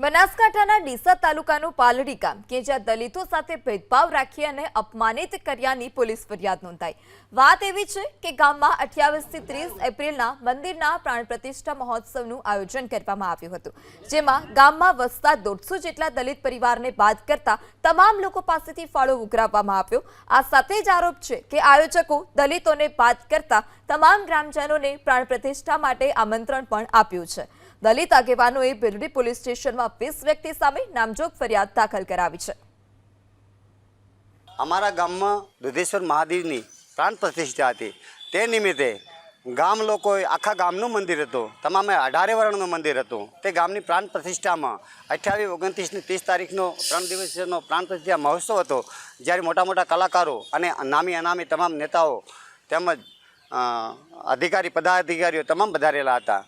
બનાસકાંઠાના ડીસા તાલુકાનું પાલડી ગામ, કે જ્યાં દલિતો સાથે ભેદભાવ રાખી અને અપમાનિત કર્યાની પોલીસ ફરિયાદ નોંધાઈ. વાત એવી છે કે ગામમાં અઠ્યાવીસથી ત્રીસ એપ્રિલના મંદિરના પ્રાણ પ્રતિષ્ઠા મહોત્સવનું આયોજન કરવામાં આવ્યું હતું, જેમાં ગામમાં વસતા દોઢસો જેટલા દલિત પરિવારને બાદ કરતા તમામ લોકો પાસેથી ફાળો ઉઘરાવવામાં આવ્યો. આ સાથે જ આરોપ છે કે આયોજકો દલિતોને બાદ કરતા તમામ ગ્રામજનોને પ્રાણ પ્રતિષ્ઠા માટે આમંત્રણ પણ આપ્યું છે. દલિત આગેવાનોએ બિરડી પોલીસ સ્ટેશનમાં વીસ વ્યક્તિ સામે નામજોગ ફરિયાદ દાખલ કરાવી છે. અમારા ગામમાં દુધેશ્વર મહાદેવની પ્રાણ પ્રતિષ્ઠા હતી. તે નિમિત્તે ગામ લોકોએ આખા ગામનું મંદિર હતું. તમામે અઢારે વર્ણનું મંદિર હતું. તે ગામની પ્રાણ પ્રતિષ્ઠામાં અઠ્યાવીસ ઓગણત્રીસની ત્રીસ તારીખનો ત્રણ દિવસનો પ્રાણ પ્રતિષ્ઠા મહોત્સવ હતો. જ્યારે મોટા મોટા કલાકારો અને નામી અનામી તમામ નેતાઓ તેમજ અધિકારી, પદાધિકારીઓ તમામ વધારેલા હતા.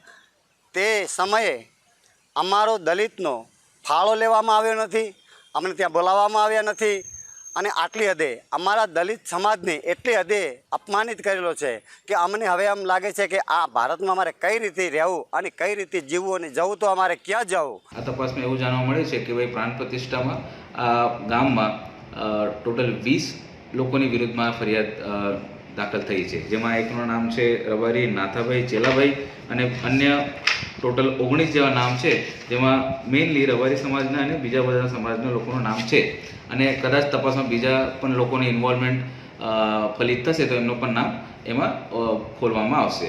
તે સમયે અમારો દલિતનો ફાળો લેવામાં આવ્યો નથી, અમને ત્યાં બોલાવવામાં આવ્યા નથી અને આટલી હદે અમારા દલિત સમાજને એટલી હદે અપમાનિત કરેલો છે કે અમને હવે એમ લાગે છે કે આ ભારતમાં અમારે કઈ રીતે રહેવું અને કઈ રીતે જીવવું અને જવું તો અમારે ક્યાં જવું? આ તપાસમાં એવું જાણવા મળે છે કે ભાઈ પ્રાણ પ્રતિષ્ઠામાં ગામમાં ટોટલ વીસ લોકોની વિરુદ્ધમાં ફરિયાદ દાખલ થઈ છે. જેમાં એકનું નામ છે રબારી નાથાભાઈ ચેલાભાઈ અને અન્ય ટોટલ ઓગણીસ જેવા નામ છે, જેમાં મેઇનલી રબારી સમાજના અને બીજા બધા સમાજના લોકોનું નામ છે. અને કદાચ તપાસમાં બીજા પણ લોકોની ઇન્વોલ્વમેન્ટ ફલિત થશે તો એમનું પણ નામ એમાં ખોલવામાં આવશે.